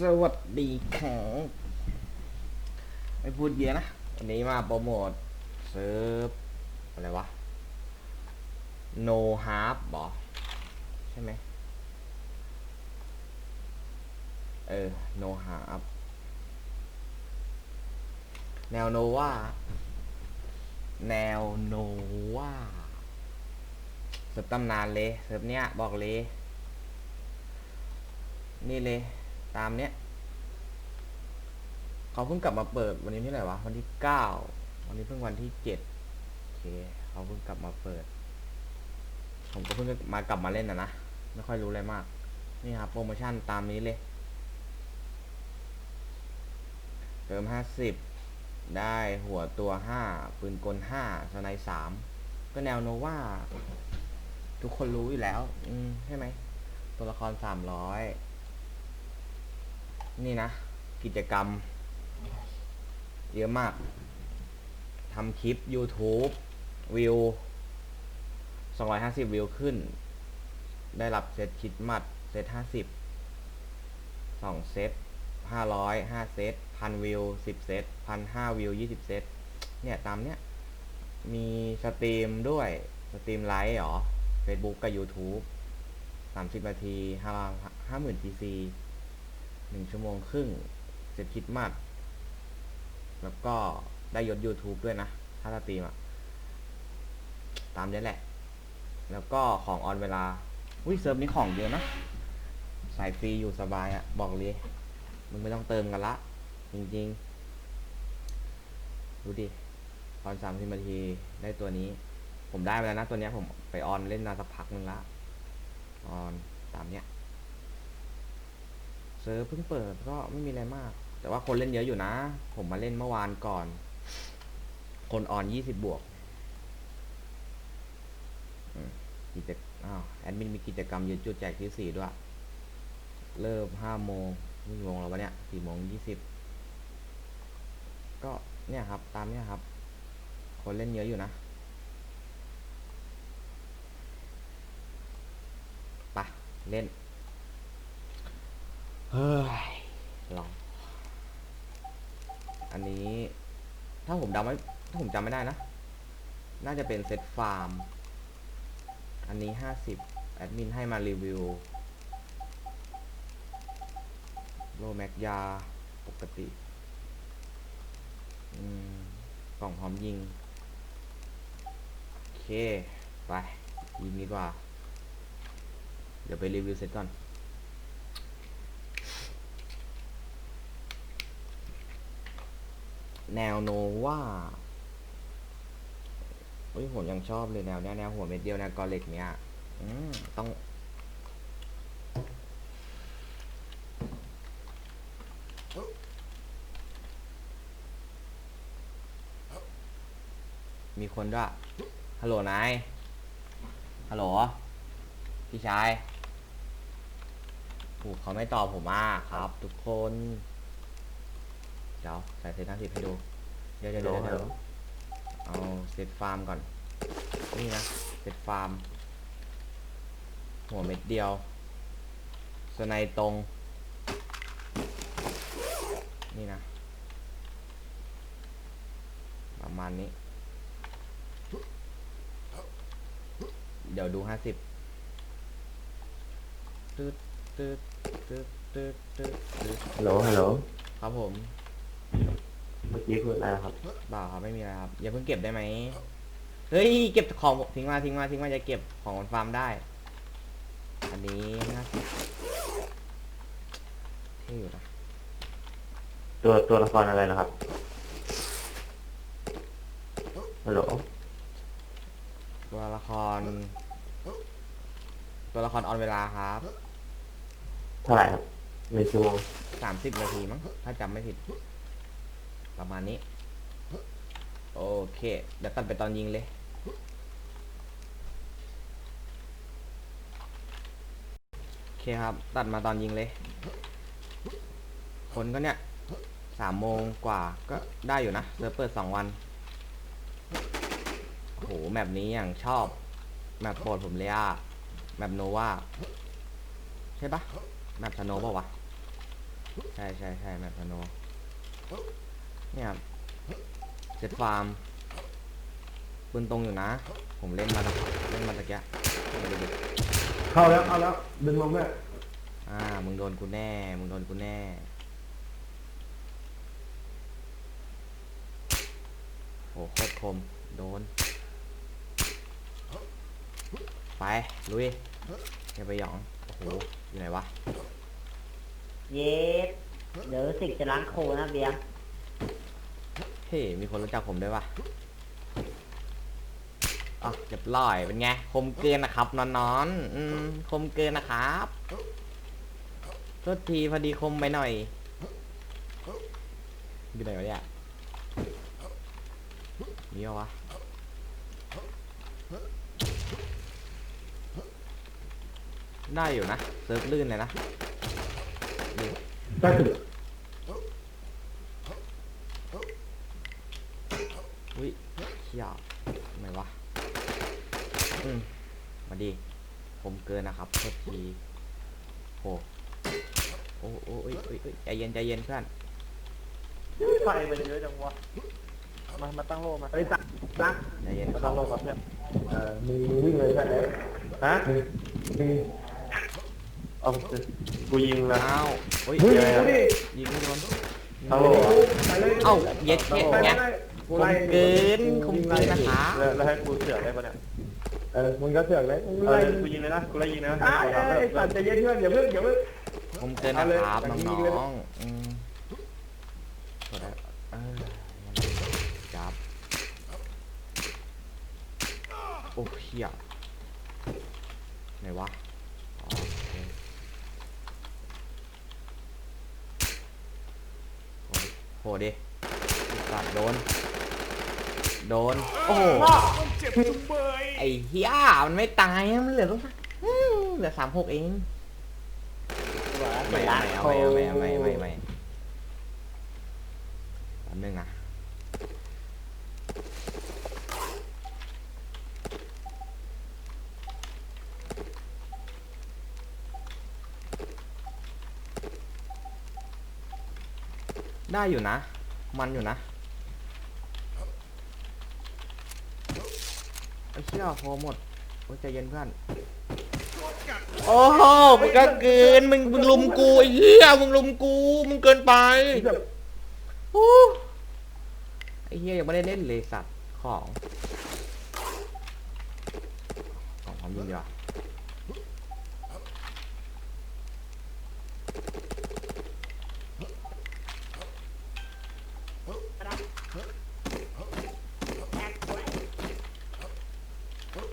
สวัสดีครับไม่พูดเยอะนะ วันนี้มาโปรโมทเซิร์ฟอะไรวะ no half บอใช่ไหมเออ no half แนวโนว่าแนวโนว่าเซิร์ฟตำนานเลยเซิร์ฟเนี้ยบอกเลย นี่เลย ตามเนี้ยเขาเพิ่งกลับมาเปิดวันนี้ที่ไหนวะวันที่เก้าวันนี้เพิ่งวันที่เจ็ดโอเคเขาเพิ่งกลับมาเปิด ผมก็เพิ่งมากลับมาเล่นนะนะไม่ค่อยรู้อะไรมาก นี่ครับโปรโมชั่นตามนี้เลยเติมห้าสิบได้หัวตัวห้าปืนกลห้าสไนสามก็แนวโนว่า ทุกคนรู้อยู่แล้ว อืมใช่ไหมตัวละครสามร้อย นี่นะ กิจกรรม เยอะมากทำคลิป YouTube วิว 250 วิวขึ้น ได้รับเซตคิดมัด เซต 50 2 เซต 500 5 เซต1,000วิว 10 เซต1,500วิว 20 เซตเนี่ย ตามเนี้ย มีสตรีมด้วย สตรีมไลฟ์หรอ Facebook กับ YouTube 30 นาที5 50,000 GC หนึ่งชั่วโมงครึ่งเสร็จคิดมาก แล้วก็ได้ยศ YouTube ด้วยนะ ถ้าสตรีมอะตามนี้แหละ แล้วก็ของออนเวลา อุ้ยเซิร์ฟนี้ของเยอะนะ สายฟรีอยู่สบายอะบอกเลย มึงไม่ต้องเติมกันละ จริงๆ ดูดิออนสามสิบนาทีได้ตัวนี้ ผมได้มาแล้วนะตัวนี้ผมไปออนเล่นมาสักพักนึงละ ออนตามเนี้ย เซิร์ฟเพิ่งเปิดก็ไม่มีอะไรมาก แต่ว่าคนเล่นเยอะอยู่นะ ผมมาเล่นเมื่อวานก่อน คนออนยี่สิบบวกกิจอ้าวแอดมินมีกิจกรรมยืนจุดแจกที่สี่ด้วย เริ่มห้าโมงนี่กี่โมงแล้ววะเนี่ยสี่โมงยี่สิบก็เนี่ยครับ ตามเนี่ยครับ คนเล่นเยอะอยู่นะไปะเล่น เฮ้ยลอง อันนี้ ถ้าผมจำไม่ถ้าผมจำไม่ได้นะ น่าจะเป็นเซตฟาร์ม อันนี้ห้าสิบแอดมินให้มารีวิว โลแม็กยา ปกติกล่องพร้อมยิง โอเค ไป ยิงดีกว่า เดี๋ยวไปรีวิวเสร็จก่อน แนวโนว่าเฮ้ยผมยังชอบเลยแนวเนี้ยแนวหัวเม็ดเดียวแนวกอเล็กเนี้ยอืมต้อง มีคนด้วย ฮัลโหลนาย ฮัลโหล พี่ชายผูเขาไม่ตอบผมอะครับ ทุกคน เดี๋ยวใส่เซตห้าสิบให้ดู เดี๋ยวเดี๋ยวเดี๋ยวเดี๋ยวเอาเซตฟาร์มก่อน นี่นะเซตฟาร์ม หัวเม็ดเดียวสไนตรง นี่นะ ประมาณนี้ เดี๋ยวดูห้าสิบตึ๊ดตึ๊ดตึ๊ดตึ๊ดตึ๊ดตึ๊ดฮัลโหลฮัลโหลครับผม เมื่อกี้พูดอะไรนะครับ เปล่าครับไม่มีอะไรครับอย่าเพิ่งเก็บได้ไหมเฮ้ยเก็บของทิ้งมาทิ้งมาทิ้งมาจะเก็บของบนฟาร์มได้ อันนี้นะเท่อยู่นะตัวตัวละครอะไรนะครับฮัลโหลตัวละคร ตัวละครออนเวลาครับเท่าไหร่ครับในชั่วโมงสามสิบนาทีมั้งถ้าจำไม่ผิด ประมาณนี้ โอเค เดี๋ยวตัดไปตอนยิงเลย โอเคครับ ตัดมาตอนยิงเลย คนก็เนี่ยสามโมงกว่าก็ได้อยู่นะเซิร์ฟเปิดสองวันโอ้โหแมปนี้อย่างชอบ แมปโปรดผมเลยอะแมปโนวาใช่ปะแมปสโนว์เปล่าวะ ใช่ใช่ใช่แมปพาโน เนี่ยครับเซตฟาร์มปืนตรงอยู่นะ ผมเล่นมาตะเล่นมาตะกี้ไม่ได้ดูเข้าแล้วเข้าแล้ว ดึงลงด้วยอ่า มึงโดนกูแน่ มึงโดนกูแน่ โหโคตรคม โดน ไป ลุยอย่าไปหยอง โอ้โห อยู่ไหนวะ เย็ดเดี๋ยวสิกจะล้างโคนะเบียร์เฮ้ยมีคนรู้จักผมด้วยวะอะเรียบร้อยเป็นไง คมเกินนะครับ นอนนอนอืมคมเกินนะครับโทษทีพอดีคมไปหน่อยอยู่ไหนวะเนี่ยนี่เหรอวะได้อยู่นะเซิร์ฟลื่นเลยนะได้ถึง อุ้ยเขี้ยทำไมวะ อืมมาดี ผมเกินนะครับโทษทีโหโอ้โอ้เอ้ยเอ้ยเอ้ยใจเย็นใจเย็นเพื่อนไฟมันเยอะจังวะมามาตั้งโลมาไอ้ตักตักใจเย็นมาครัตั้บงโลก่อนเนี่ยเออมึงมึงวิ่งเลยใช่ไหมฮะมึงมึงเอาสิกูยิงแล้ว อ้าวเฮ้ยมึงเดี๋ยวกูดิยิงไม่โดนตั้งโลเหรอไปเลยเอ้าเย็ดเย็ดไปไงเลย คมเกินคมเกินนะครับแล้วแล้วให้กูเสือกได้ปะเนี่ยเออมึงก็เสือกเลยมึงเอไล่อกูยิงเลยนะกูไล่ยิงนะไอ้ไอ้สัตว์ใจเย็นเพื่อนอย่าเพิ่งอย่าเพิ่งคมเกินนะครับเอาเลย น้ยิงเลยองๆอืมกดได้เออจับโอ้เหี้ยไหนวะอ๋อโอเคโหดิสัตว์โดน โดน โอ้โหไอ้เหี้ยมันไม่ตายอะมันเหลือต้องอืมเหลือสามหกเองไม่เอาไม่เอาไม่เอาไม่เอาไม่เอาไม่เอาไม่เอาแป๊บนึงนะได้อยู่นะ มันอยู่นะ ไอ้เชี่ยพอหมดโอ้ยใจเย็นเพื่อนโอ้โหมึงก็เกินมึงมึงลุมกูไอ้เหี้ยมึงลุมกูมึงเกินไปโอ้ไอ้เหี้ยยังไม่ได้เล่นเลยสัตว์ของของความยิงดีกว่า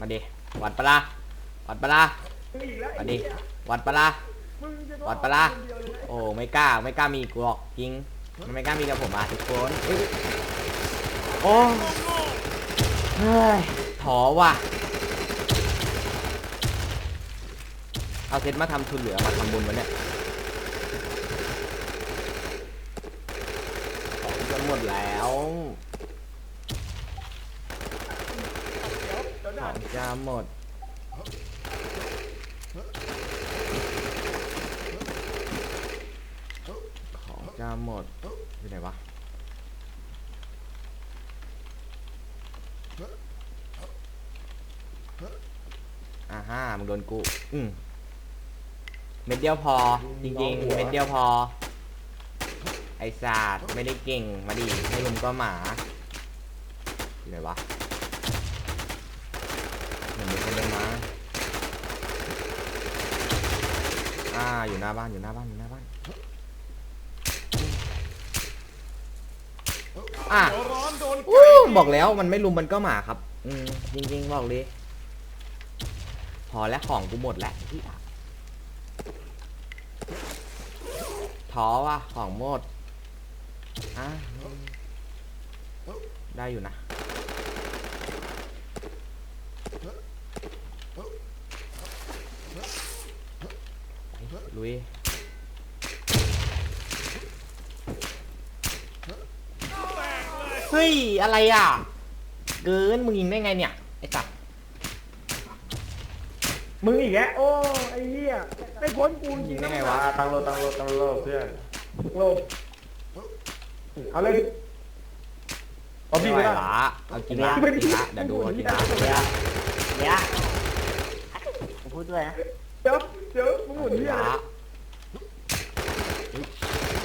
มาดิวัดปะลาวัดปะลามาดิวัดปะลาวัดปะลาโอ้ไม่กล้าไม่กล้ามีกูหรอกจริงมันไม่กล้ามีกับผมอะทุกคนเอ้ยโอ้เฮ้ยถอว่ะเอาเซตมาทำทุนเหลือมาทำบุญวะเนี่ยของจะหมดแล้ว ของจะหมด ของจะหมดอยู่ไหนวะอ่าฮ่ามึงโดนกู อืมเม็ดเดียวพอ จริงๆ เม็ดเดียวพอ ไอศาสตร์ไม่ได้เก่ง มาดิ ให้ลุมก็หมาอยู่ไหนวะเหมือนมีคนเดินมา อ่าอยู่หน้าบ้านอยู่หน้าบ้านอยู่หน้าบ้านอะอู้บอกแล้วมันไม่ลุมมันก็หมาครับอืมจริงๆบอกเลยพอแล้วของกูหมดแล้วที่อะท้อว่ะของหมดอะได้อยู่นะ ลุยเฮ้ย อะไรอะ เกินมึงยิงได้ไงเนี่ย ไอ้สัตว์มึงอีกแล้วโอ้ไอ้เหี้ยไม่พ้นกูจยิริงงได้ๆไงนะวะมาตั้งโลตั้งโลตั้งโลเพื่อนมโลบเอาเลยเอาไม่พี่ไหไปวละละเอากินละกินละเดี๋ยวดูเอากินละเดี๋ยวเดี๋ยวผมพูดด้วยนะเดี๋ยว เดี๋ยวมึงหมุนกินที่อะไรละอุ๊ย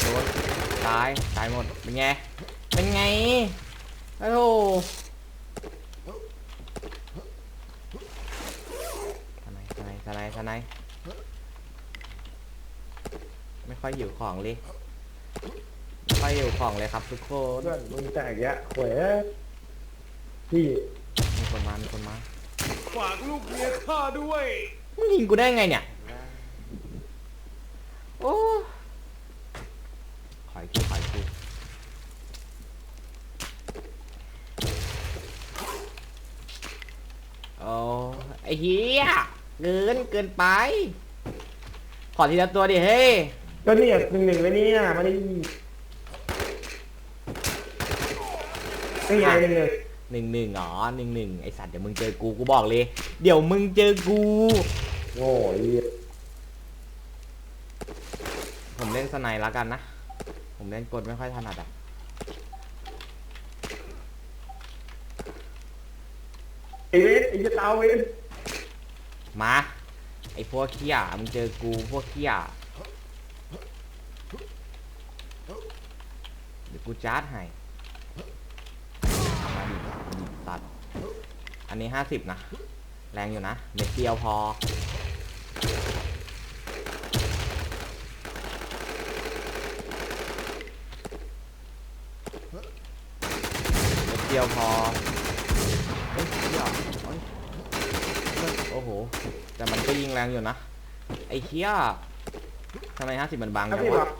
โดนตาย ตายหมด เป็นไง เป็นไงโอ้โหทนายทนายทนายทนายไม่ค่อยหิวของเลย ไม่ค่อยหิวของเลยครับทุกคน เพื่อนมึงแตกแยะหวยพี่มีคนมา มีคนมา ฝากลูกเมียข้าด้วย มึงยิงกูได้ไงเนี่ย โอ้ขอยทีขอยทีโอ้ ไอ้เหี้ยเกินเกินไป ขอทีละตัวดิเฮ้ยก็เนี่ยหนึ่งหนึ่งไปเนี่ยมาดินี่ไงหนึ่งหนึ่งหนึ่งหนึ่งอ๋อหนึ่งหนึ่งไอสัตว์เดี๋ยวมึงเจอกูกูบอกเลย เดี๋ยวมึงเจอกูโง่ไอ้เหี้ยผมเล่นสไนด์แล้วกันนะ ผมเล่นกดไม่ค่อยถนัดอะไอ้เวทไอ้เหี้ยเตาเวท มาไอพวกเขี้ยมึงเจอกูพวกเขี้ยเดี๋ยวกูจาร์ดให้มาดิดตัด อันนี้ห้าสิบนะ แรงอยู่นะเม็ดเดียวพอ เม็ดเดียวพอเฮ้ยเหี้ยเฮ้ย โอ้โห แต่มันก็ยิงแรงอยู่นะ ไอ้เคี้ยทำไมห้าสิบมันบางครับจังพี่บอวะก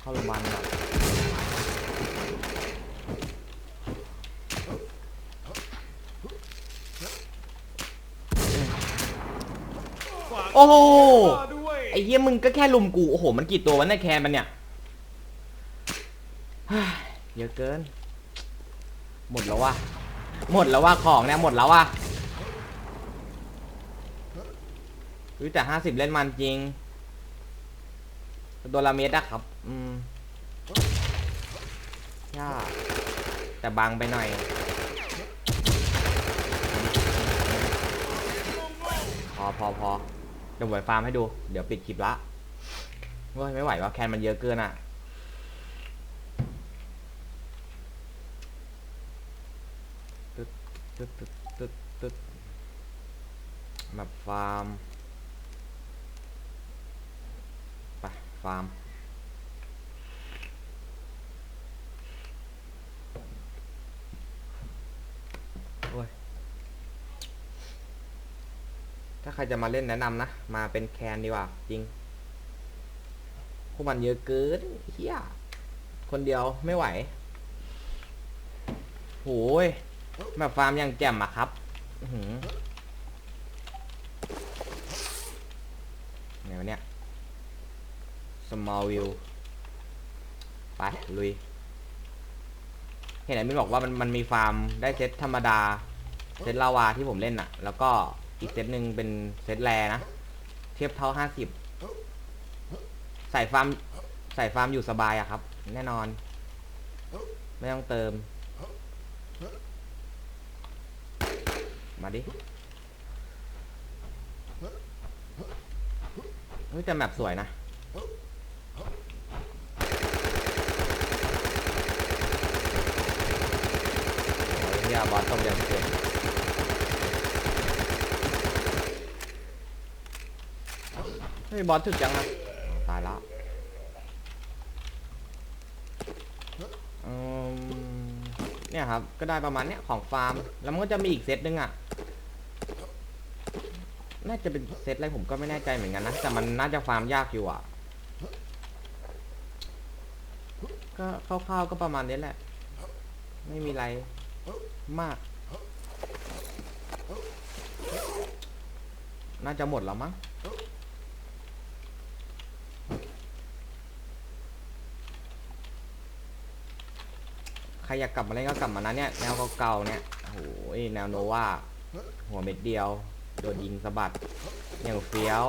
เข้าโรงพยาบาลดีกว่าโอ้โหข้าด้วยไอ้เหี้ยมึงก็แค่ลุมกู โอ้โห มันกี่ตัววะเนี่ยแคนมันเนี่ยเฮ้ยเยอะเกิน หมดแล้ววะหมดแล้วว่าของเนี่ยหมดแล้วว่ะอุ๊ยแต่ห้าสิบเล่นมันจริงตัวละเมตรอะครับ อืมย่าแต่บางไปหน่อย พอพอพอเดี๋ยวไหวฟาร์มให้ดู เดี๋ยวปิดคลิปละเว้ยไม่ไหวว่าแคนมันเยอะเกินอะ ตึ๊ด ตึ๊ดตึ๊ดตึ๊ดตึ๊ดแบบฟาร์มไปฟาร์มโอ้ยถ้าใครจะมาเล่นแนะนำนะ มาเป็นแคนดีกว่า จริง พวกมันเยอะเกินเฮียคนเดียวไม่ไหวโหย แบบฟาร์มยังแจ่มอะครับอื้อหือไงวะเนี่ย small view ไป ลุย เห็นไอ้มินบอกว่ามันมันมีฟาร์มได้เซตธรรมดา เซตลาวาที่ผมเล่นอะแล้วก็อีกเซตหนึ่งเป็นเซตแรนะ เทียบเท่าห้าสิบใส่ฟาร์มใส่ฟาร์มอยู่สบายอะครับ แน่นอน ไม่ต้องเติม มาดิเฮ้ยแต่แมปสวยนะยเฮียบอสต้มยังเก่งเฮ้ยบอสถึกจังนะตายแล้วอืมเนี่ยครับ ก็ได้ประมาณเนี้ยของฟาร์ม แล้วมันก็จะมีอีกเซตนึงอะ น่าจะเป็นเซตอะไรผมก็ไม่แน่ใจเหมือนกันนะ แต่มันน่าจะฟาร์มยากอยู่อะ ก็คร่าวๆก็ประมาณนี้แหละ ไม่มีอะไรมาก น่าจะหมดแล้วมั้งใครอยากกลับมาเล่นก็กลับมานะเนี่ย แนวเก่าๆเนี่ยโอ้โหแนวโนวาหัวเม็ดเดียว โดนยิงสะบัดอย่างเฟี้ยว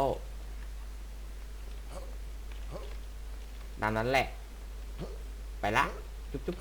ตามนั้นแหละ ไปละ จุ๊บ